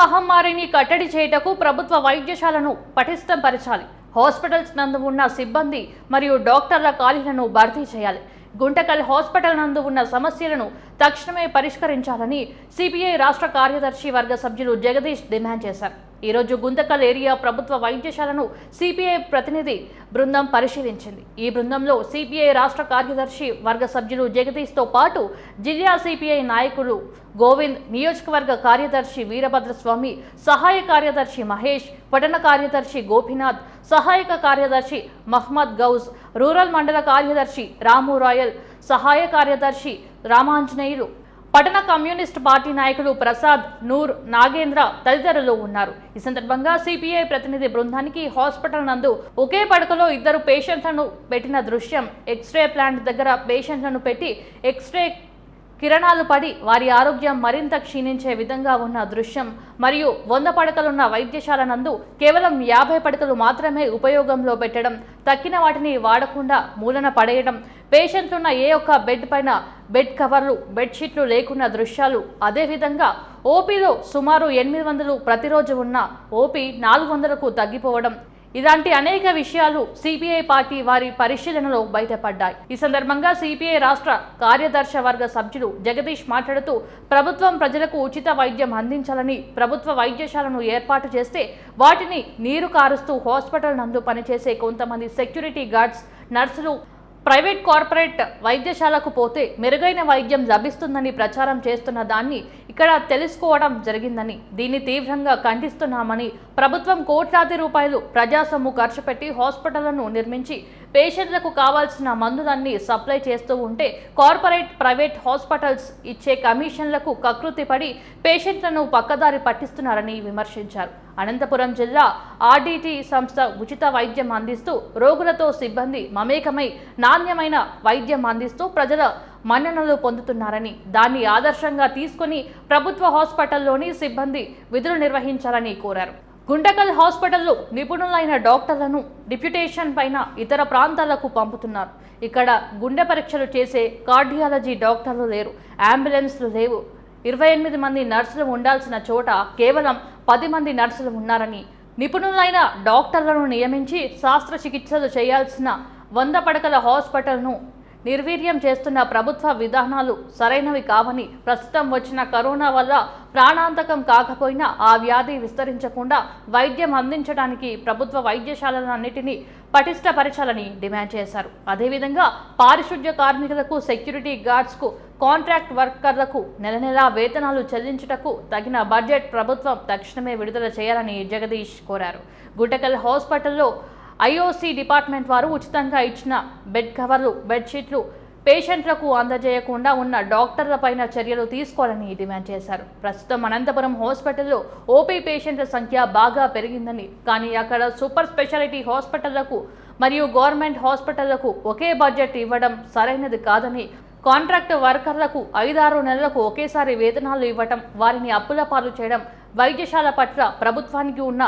మహమ్మారిని కట్టడి చేయుటకు ప్రభుత్వ వైద్యశాలను పటిష్టం పరచాలి హాస్పిటల్స్ నందు ఉన్న సిబ్బంది మరియు డాక్టర్ల ఖాళీలను భర్తీ చేయాలి. గుంటకల్ హాస్పిటల్ నందు ఉన్న సమస్యలను తక్షణమే పరిష్కరించాలని సిపిఐ రాష్ట్ర కార్యదర్శి వర్గ సభ్యులు జగదీష్ డిమాండ్ చేశారు. ఈరోజు గుంతకల్ ఏరియా ప్రభుత్వ వైద్యశాలను సిపిఐ ప్రతినిధి బృందం పరిశీలించింది. ఈ బృందంలో సిపిఐ రాష్ట్ర కార్యదర్శి వర్గ సభ్యులు జగదీష్తో పాటు జిల్లా సిపిఐ నాయకులు గోవింద్ నియోజకవర్గ కార్యదర్శి వీరభద్రస్వామి సహాయ కార్యదర్శి మహేష్ పట్టణ కార్యదర్శి గోపినాథ్ సహాయక కార్యదర్శి మహ్మద్ గౌజ్ రూరల్ మండల కార్యదర్శి రాము రాయల్ సహాయ కార్యదర్శి రామాంజనేయులు పట్టణ కమ్యూనిస్ట్ పార్టీ నాయకులు ప్రసాద్ నూర్ నాగేంద్ర తదితరులు ఉన్నారు. ఈ సందర్భంగా సిపిఐ ప్రతినిధి బృందానికి హాస్పిటల్ నందు ఒకే పడకలో ఇద్దరు పేషెంట్లను పెట్టిన దృశ్యం ఎక్స్రే ప్లాంట్ దగ్గర పేషెంట్లను పెట్టి ఎక్స్రే కిరణాలు పడి వారి ఆరోగ్యం మరింత క్షీణించే విధంగా ఉన్న దృశ్యం. మరియు వంద పడకలున్న వైద్యశాల నందు కేవలం యాభై పడకలు మాత్రమే ఉపయోగంలో పెట్టడం తక్కిన వాటిని వాడకుండా మూలన పడేయడం పేషెంట్లున్న ఏ ఒక్క బెడ్ పైన బెడ్ కవర్లు బెడ్షీట్లు లేకున్న దృశ్యాలు. అదేవిధంగా ఓపీలో సుమారు ఎనిమిది వందలు ప్రతిరోజు ఉన్న ఓపీ నాలుగు వందలకు తగ్గిపోవడం. ఇలాంటి అనేక విషయాలు సిపిఐ పార్టీ వారి పరిశీలనలో బయటపడ్డాయి. ఈ సందర్భంగా సిపిఐ రాష్ట్ర కార్యదర్శ వర్గ సభ్యులు జగదీష్ మాట్లాడుతూ ప్రభుత్వం ప్రజలకు ఉచిత వైద్యం అందించాలని ప్రభుత్వ వైద్యశాలను ఏర్పాటు చేస్తే వాటిని నీరు కారుస్తూ హాస్పిటల్ నందు పనిచేసే కొంతమంది సెక్యూరిటీ గార్డ్స్ నర్సులు ప్రైవేట్ కార్పొరేట్ వైద్యశాలకు పోతే మెరుగైన వైద్యం లభిస్తుందని ప్రచారం చేస్తున్న దాన్ని ఇక్కడ తెలుసుకోవడం జరిగిందని దీన్ని తీవ్రంగా ఖండిస్తున్నామని ప్రభుత్వం కోట్లాది రూపాయలు ప్రజాసొమ్ము ఖర్చు పెట్టి హాస్పిటళ్ళను నిర్మించి పేషెంట్లకు కావాల్సిన మందులన్నీ సప్లై చేస్తూ ఉంటే కార్పొరేట్ ప్రైవేట్ హాస్పిటల్స్ ఇచ్చే కమిషన్లకు కకృతిపడి పేషెంట్లను పక్కదారి పట్టిస్తున్నారని విమర్శించారు. అనంతపురం జిల్లా ఆర్డీటీ సంస్థ ఉచిత వైద్యం అందిస్తూ రోగులతో సిబ్బంది మమేకమై నాణ్యమైన వైద్యం అందిస్తూ ప్రజల మన్ననలు పొందుతున్నారని దాన్ని ఆదర్శంగా తీసుకుని ప్రభుత్వ హాస్పిటల్లోని సిబ్బంది విధులు నిర్వహించాలని కోరారు. గుండకల్ హాస్పిటల్లో నిపుణులైన డాక్టర్లను డిప్యుటేషన్ పైన ఇతర ప్రాంతాలకు పంపుతున్నారు. ఇక్కడ గుండె పరీక్షలు చేసే కార్డియాలజీ డాక్టర్లు లేరు అంబులెన్స్లు లేవు. ఇరవై ఎనిమిది మంది నర్సులు ఉండాల్సిన చోట కేవలం పది మంది నర్సులు ఉన్నారని నిపుణులైన డాక్టర్లను నియమించి శాస్త్రచికిత్సలు చేయాల్సిన వంద పడకల హాస్పిటల్ను నిర్వీర్యం చేస్తున్న ప్రభుత్వ విధానాలు సరైనవి కావని ప్రస్తుతం వచ్చిన కరోనా వల్ల ప్రాణాంతకం కాకపోయినా ఆ వ్యాధి విస్తరించకుండా వైద్యం అందించడానికి ప్రభుత్వ వైద్యశాలలన్నిటినీ పటిష్టపరచాలని డిమాండ్ చేశారు. అదేవిధంగా పారిశుద్ధ్య కార్మికులకు సెక్యూరిటీ గార్డ్స్కు కాంట్రాక్ట్ వర్కర్లకు నెల నెలా వేతనాలు చెల్లించుటకు తగిన బడ్జెట్ ప్రభుత్వం తక్షణమే విడుదల చేయాలని జగదీష్ కోరారు. గుంటకల్ హాస్పిటల్లో ఐఓసీ డిపార్ట్మెంట్ వారు ఉచితంగా ఇచ్చిన బెడ్ కవర్లు బెడ్షీట్లు పేషెంట్లకు అందజేయకుండా ఉన్న డాక్టర్లపైన చర్యలు తీసుకోవాలని డిమాండ్ చేశారు. ప్రస్తుతం అనంతపురం హాస్పిటల్లో ఓపీ పేషెంట్ల సంఖ్య బాగా పెరిగిందని కానీ అక్కడ సూపర్ స్పెషాలిటీ హాస్పిటళ్ళకు మరియు గవర్నమెంట్ హాస్పిటళ్ళకు ఒకే బడ్జెట్ ఇవ్వడం సరైనది కాదని కాంట్రాక్ట్ వర్కర్లకు ఐదారు నెలలకు ఒకేసారి వేతనాలు ఇవ్వటం వారిని అప్పుల పాలు చేయడం వైద్యశాల పట్ల ప్రభుత్వానికి ఉన్న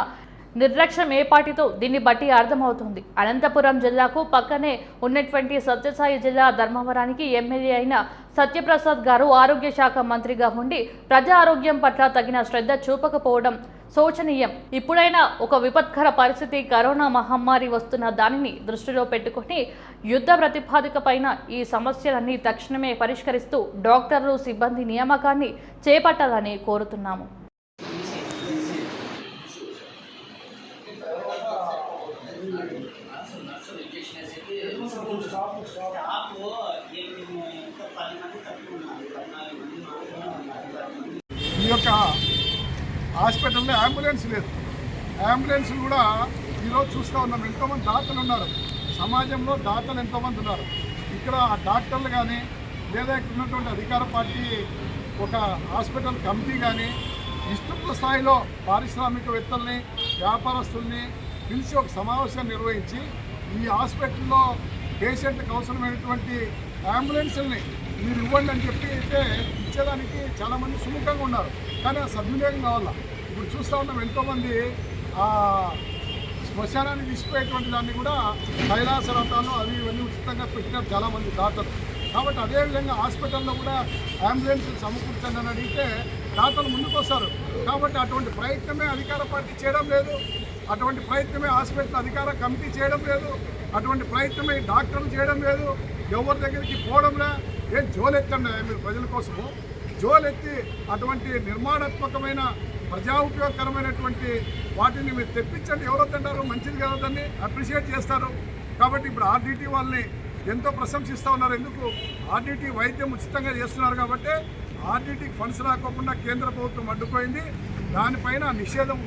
నిర్లక్ష్యం ఏ పార్టీతో దీన్ని బట్టి అర్థమవుతుంది. అనంతపురం జిల్లాకు పక్కనే ఉన్నటువంటి సత్యసాయి జిల్లా ధర్మవరానికి ఎమ్మెల్యే అయిన సత్యప్రసాద్ గారు ఆరోగ్య శాఖ మంత్రిగా ఉండి ప్రజా ఆరోగ్యం పట్ల తగిన శ్రద్ధ చూపకపోవడం శోచనీయం. ఇప్పుడైనా ఒక విపత్కర పరిస్థితి కరోనా మహమ్మారి వస్తున్న దానిని దృష్టిలో పెట్టుకుని యుద్ధ ప్రతిపాదికపైన ఈ సమస్యలన్నీ తక్షణమే పరిష్కరిస్తూ డాక్టర్లు సిబ్బంది నియామకాన్ని చేపట్టాలని కోరుతున్నాము. స్టాఫ్ పది మంది తక్కువ ఉన్నారు. పద్నాలుగు మంది మాత్రమే ఈ యొక్క హాస్పిటల్లో అంబులెన్స్ లేదు. అంబులెన్స్ కూడా ఈరోజు చూస్తూ ఉన్నాం. ఎంతోమంది దాతలు ఉన్నారు. సమాజంలో దాతలు ఎంతోమంది ఉన్నారు. ఇక్కడ డాక్టర్లు కానీ లేదా ఇక్కడ ఉన్నటువంటి అధికార పార్టీ ఒక హాస్పిటల్ కమిటీ కానీ విస్తృత స్థాయిలో పారిశ్రామికవేత్తల్ని వ్యాపారస్తుల్ని పిలిచి ఒక సమావేశం నిర్వహించి ఈ హాస్పిటల్లో పేషెంట్కి అవసరమైనటువంటి అంబులెన్స్ని మీరు ఇవ్వండి అని చెప్పి అయితే ఇచ్చేదానికి చాలామంది సుముఖంగా ఉన్నారు. కానీ ఆ సద్వినియోగం కావాలా? ఇప్పుడు చూస్తూ ఉన్నాం ఎంతోమంది శ్మశానాన్ని తీసిపోయేటువంటి దాన్ని కూడా కైలాస రథాలు అవి ఇవన్నీ ఉచితంగా పెట్టినారు చాలామంది దాతలు. కాబట్టి అదేవిధంగా హాస్పిటల్లో కూడా అంబులెన్స్ సమకూర్చండి అని అడిగితే దాతలు ముందుకు వస్తారు కాబట్టి అటువంటి ప్రయత్నమే అధికార పార్టీ చేయడం లేదు. అటువంటి ప్రయత్నమే హాస్పిటల్ అధికార కమిటీ చేయడం లేదు. అటువంటి ప్రయత్నమే డాక్టర్లు చేయడం లేదు. ఎవరి దగ్గరికి పోవడంలా ఏం జోలెత్తండి మీరు ప్రజల కోసము? జోలెత్తి అటువంటి నిర్మాణాత్మకమైన ప్రజా ఉపయోగకరమైనటువంటి వాటిని మీరు తెప్పించండి. ఎవరొద్దంటారు మంచిది కదా దాన్ని అప్రిషియేట్ చేస్తారు. కాబట్టి ఇప్పుడు ఆర్డీటీ వాళ్ళని ఎంతో ప్రశంసిస్తూ ఉన్నారు. ఎందుకు? ఆర్డీటీ వైద్యం ఉచితంగా చేస్తున్నారు కాబట్టి ఆర్డీటీకి ఫండ్స్ రాకోకుండా కేంద్ర ప్రభుత్వం అడ్డుపోయింది. దానిపైన నిషేధం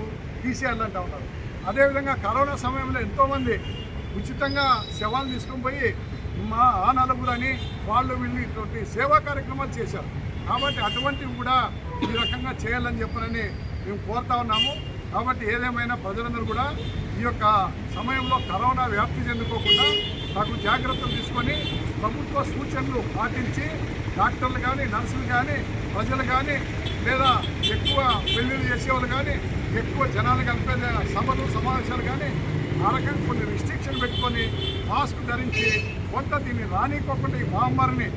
తీసేయాలంటా ఉన్నారు. అదేవిధంగా కరోనా సమయంలో ఎంతోమంది ఉచితంగా శవాలు తీసుకొని పోయి మా ఆ నలుగురని వాళ్ళు వీళ్ళు ఇటువంటి సేవా కార్యక్రమాలు చేశారు. కాబట్టి అటువంటివి కూడా ఈ రకంగా చేయాలని చెప్పనని మేము కోరుతా ఉన్నాము. కాబట్టి ఏదేమైనా ప్రజలందరూ కూడా ఈ యొక్క సమయంలో కరోనా వ్యాప్తి చెందుకోకుండా తగు జాగ్రత్తలు తీసుకొని ప్రభుత్వ సూచనలు పాటించి డాక్టర్లు కానీ నర్సులు కానీ ప్రజలు కానీ లేదా ఎక్కువ పెళ్ళిళ్ళు చేసేవాళ్ళు కానీ ఎక్కువ జనాలు కలిపే సభలు సమావేశాలు కానీ ఆ రకంగా కొన్ని రిస్ట్రిక్షన్ పెట్టుకొని మాస్క్ ధరించి కొంత దీన్ని రానికోకుండా ఈ మహమ్మారిని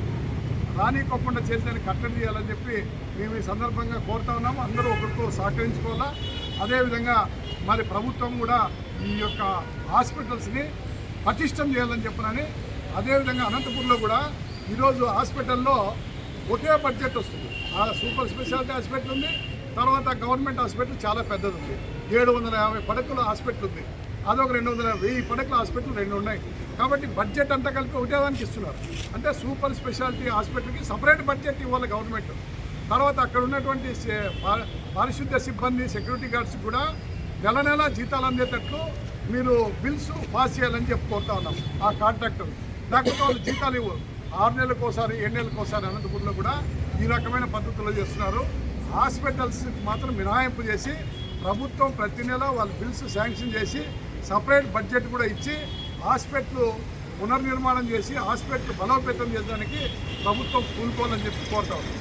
రానికోకుండా చేసేదాన్ని కట్టడి చేయాలని చెప్పి మేము ఈ సందర్భంగా కోరుతా ఉన్నాము అందరూ ఒకరితో సహకరించుకోవాలా? అదేవిధంగా మరి ప్రభుత్వం కూడా ఈ యొక్క హాస్పిటల్స్ని పటిష్టం చేయాలని చెప్పనని అదేవిధంగా అనంతపూర్లో కూడా ఈరోజు హాస్పిటల్లో ఒకే బడ్జెట్ వస్తుంది. ఆ సూపర్ స్పెషాలిటీ హాస్పిటల్ ఉంది. తర్వాత గవర్నమెంట్ హాస్పిటల్ చాలా పెద్దది ఉంది ఏడు వందల యాభై పడకల హాస్పిటల్ ఉంది. అదొక రెండు వందల వెయ్యి పడకల హాస్పిటల్ రెండు ఉన్నాయి కాబట్టి బడ్జెట్ అంతా కలిపి ఒకటే దానికి ఇస్తున్నారు. అంటే సూపర్ స్పెషాలిటీ హాస్పిటల్కి సపరేట్ బడ్జెట్ ఇవ్వాలి గవర్నమెంట్ తర్వాత అక్కడ ఉన్నటువంటి పారిశుద్ధ్య సిబ్బంది సెక్యూరిటీ గార్డ్స్ కూడా నెల నెల జీతాలు అందేటట్లు మీరు బిల్స్ పాస్ చేయాలని చెప్పుకుంటా ఉన్నాం. ఆ కాంట్రాక్టర్ లేకపోతే వాళ్ళు జీతాలు ఇవ్వరు. ఆరు నెలలకు ఒకసారి ఏడు నెలలకు ఒకసారి అనంతపురంలో కూడా ఈ రకమైన పద్ధతుల్లో చేస్తున్నారు. హాస్పిటల్స్ మాత్రం మినహాయింపు చేసి ప్రభుత్వం ప్రతి నెల వాళ్ళ బిల్స్ శాంక్షన్ చేసి సపరేట్ బడ్జెట్ కూడా ఇచ్చి హాస్పిటల్ పునర్నిర్మాణం చేసి హాస్పిటల్ బలోపేతం చేయడానికి ప్రభుత్వం కూలుకోవాలని చెప్పి కోరుతా ఉన్నాం.